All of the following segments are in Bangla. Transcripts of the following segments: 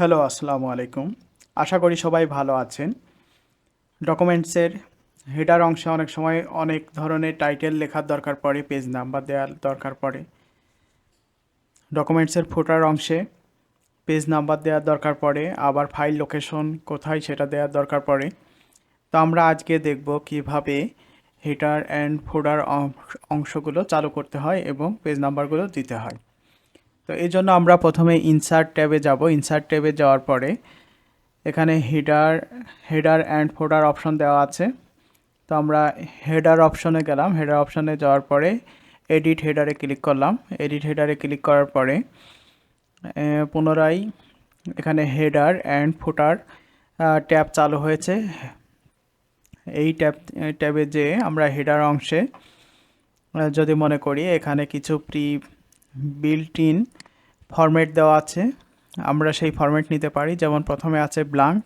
হ্যালো, আসসালামু আলাইকুম। আশা করি সবাই ভালো আছেন। ডকুমেন্টসের হেডার অংশে অনেক সময় অনেক ধরনের টাইটেল লেখার দরকার পড়ে, পেজ নাম্বার দেওয়ার দরকার পড়ে। ডকুমেন্টসের ফুটার অংশে পেজ নাম্বার দেওয়ার দরকার পড়ে, আবার ফাইল লোকেশন কোথায় সেটা দেওয়ার দরকার পড়ে। তো আমরা আজকে দেখব কীভাবে হেডার অ্যান্ড ফুটার অংশগুলো চালু করতে হয় এবং পেজ নাম্বারগুলো দিতে হয়। তো এই জন্য আমরা প্রথমে ইনসার্ট ট্যাবে যাব। ইনসার্ট ট্যাবে যাওয়ার পরে এখানে header header and folder option দেওয়া আছে। তো আমরা হেডার অপশনে গেলাম। হেডার অপশনে যাওয়ার পরে এডিট হেডারে ক্লিক করলাম। এডিট হেডারে ক্লিক করার পরে পুনরায় এখানে হেডার অ্যান্ড ফুটার ট্যাব চালু হয়েছে। এই ট্যাব, ট্যাবে যে আমরা হেডার অংশে যদি মনে করি, এখানে কিছু প্রি বিল্ট ইন ফরম্যাট দেওয়া আছে। আমরা সেই ফরম্যাট নিতে পারি। যেমন প্রথমে আছে ব্লাঙ্ক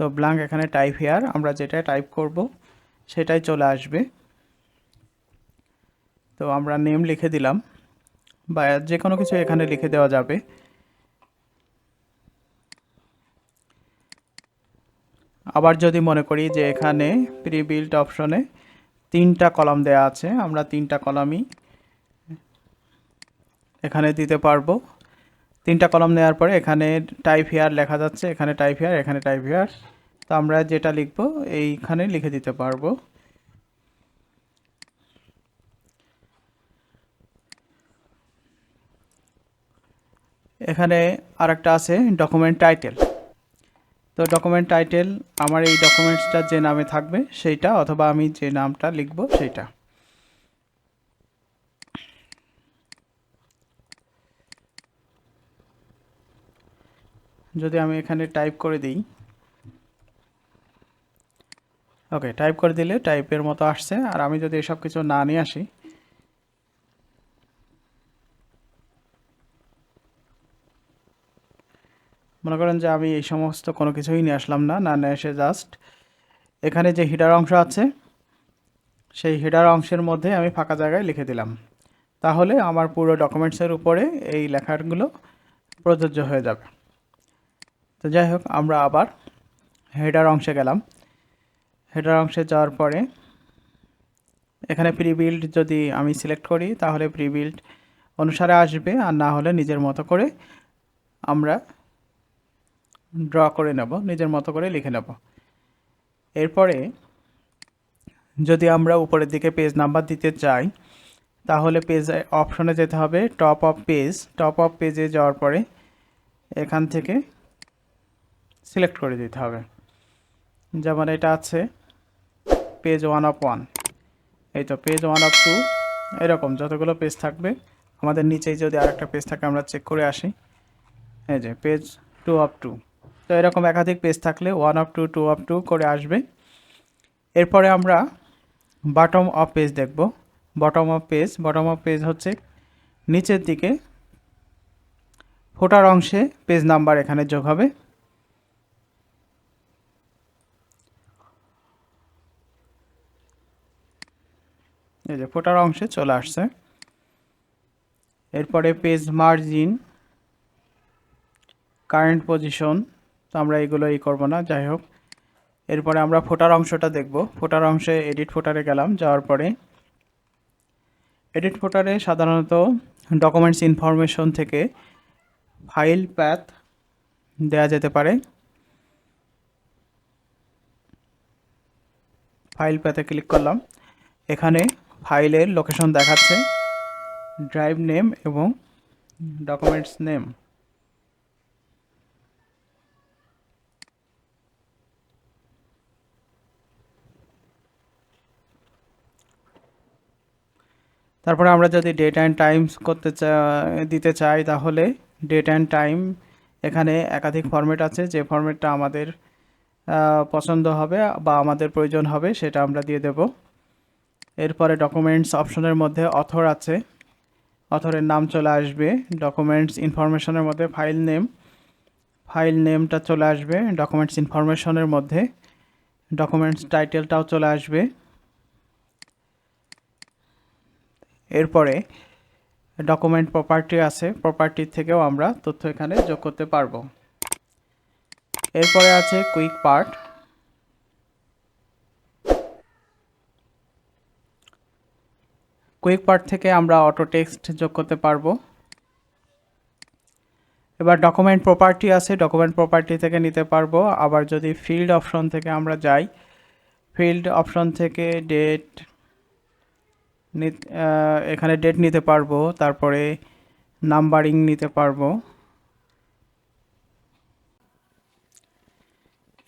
তো ব্লাঙ্ক এখানে টাইপ হেয়ার আমরা যেটা টাইপ করব, সেটাই চলে আসবে। তো আমরা নেম লিখে দিলাম। বা যে কোনো কিছু এখানে লিখে দেওয়া যাবে। আবার যদি মনে করি যে এখানে প্রি বিল্ট অপশনে তিনটা কলাম দেওয়া আছে, আমরা তিনটা কলামই এখানে দিতে পারব। তিনটা কলম নেওয়ার পরে এখানে টাইপ হেয়ার লেখা যাচ্ছে, এখানে টাইপ হেয়ার এখানে টাইপ হেয়ার তো আমরা যেটা লিখব, এইখানে লিখে দিতে পারব। এখানে আরেকটা আছে ডকুমেন্ট টাইটেল তো ডকুমেন্ট টাইটেল আমার এই ডকুমেন্টসটা যে নামে থাকবে, সেইটা অথবা আমি যে নামটা লিখব, সেইটা। যদি আমি এখানে টাইপ করে দিই। ওকে টাইপ করে দিলে টাইপের মতো আসছে। আর আমি যদি এসব কিছু না নিয়ে আসি, মনে করেন যে আমি এই সমস্ত কোনো কিছুই নিয়ে আসলাম না না নিয়ে এসে জাস্ট এখানে যে হিডার অংশ আছে, সেই হিডার অংশের মধ্যে আমি ফাঁকা জায়গায় লিখে দিলাম। তাহলে আমার পুরো ডকুমেন্টসের উপরে এই লেখাগুলো প্রযোজ্য হয়ে যাবে। তো যাই হোক, আমরা আবার হেডার অংশে গেলাম। হেডার অংশে যাওয়ার পরে এখানে প্রি বিল্ড যদি আমি সিলেক্ট করি, তাহলে প্রি বিল্ড অনুসারে আসবে, আর না হলে নিজের মতো করে আমরা ড্র করে নেব, নিজের মতো করে লিখে নেব। এরপরে যদি আমরা উপরের দিকে পেজ নাম্বার দিতে চাই তাহলে পেজ অপশনে যেতে হবে top of page top of পেজে যাওয়ার পরে এখান থেকে সিলেক্ট করে দিতে হবে। যেমন এটা আছে পেজ ওয়ান অফ ওয়ান এই তো পেজ ওয়ান অফ টু এরকম যতগুলো পেজ থাকবে, আমাদের নিচেই যদি আরেকটা পেজ থাকে আমরা চেক করে আসি। এই যে পেজ টু অফ টু তো এরকম একাধিক পেজ থাকলে one of two two of two করে আসবে। এরপরে আমরা বটম অফ পেজ দেখব। Bottom of page bottom of page হচ্ছে নিচের দিকে ফোটার অংশে পেজ নাম্বার এখানে যোগ হবে। এই যে ফোটার অংশে চলে আসছে। এরপরে পেজ মার্জিন কারেন্ট পজিশন তো আমরা এগুলো ই করব না, যাই হোক। এরপরে আমরা ফোটার অংশটা দেখব। ফোটার অংশে এডিট ফোটারে গেলাম, যাওয়ার পরে এডিট ফোটারে সাধারণত ডকুমেন্টস ইনফরমেশন থেকে ফাইল প্যাথ দেয়া যেতে পারে। ফাইল প্যাথে ক্লিক করলাম। এখানে ফাইলের লোকেশন দেখাচ্ছে ড্রাইভ নেম এবং ডকুমেন্টস নেম তারপরে আমরা যদি ডেট অ্যান্ড টাইমস করতে দিতে চাই, তাহলে ডেট অ্যান্ড টাইম এখানে একাধিক ফরম্যাট আছে। যে ফরম্যাটটা আমাদের পছন্দ হবে বা আমাদের প্রয়োজন হবে, সেটা আমরা দিয়ে দেব। এরপরে ডকুমেন্টস অপশনের মধ্যে অথর আছে। অথরের নাম চলে আসবে। ডকুমেন্টস ইনফরমেশনের মধ্যে ফাইল নেম ফাইল নেমটা চলে আসবে ডকুমেন্টস ইনফরমেশনের মধ্যে। ডকুমেন্টস টাইটেলটাও চলে আসবে। এরপরে ডকুমেন্ট প্রপার্টি আছে। প্রপার্টি থেকেও আমরা তথ্য এখানে যোগ করতে পারব। এরপরে আছে কুইক পার্ট কুইক পার্ট থেকে আমরা অটো টেক্সট যোগ করতে পারব। এবার ডকুমেন্ট প্রপার্টি আছে ডকুমেন্ট প্রপার্টি থেকে নিতে পারব। আবার যদি ফিল্ড অপশন থেকে আমরা যাই ফিল্ড অপশন থেকে ডেট এখানে ডেট নিতে পারব, তারপরে নাম্বারিং নিতে পারব।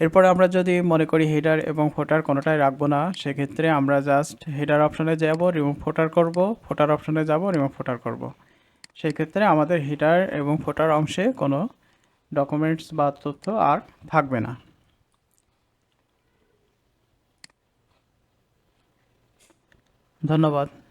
এরপরে আমরা যদি মনে করি হেডার এবং ফোটার কোনোটাই রাখব না, সেক্ষেত্রে আমরা জাস্ট হেডার অপশনে যাব রিমুভ ফোটার করব ফোটার অপশনে যাব রিমুভ ফোটার করব। সেই ক্ষেত্রে আমাদের হিটার এবং ফোটার অংশে কোনো ডকুমেন্টস বা তথ্য আর থাকবে না। ধন্যবাদ।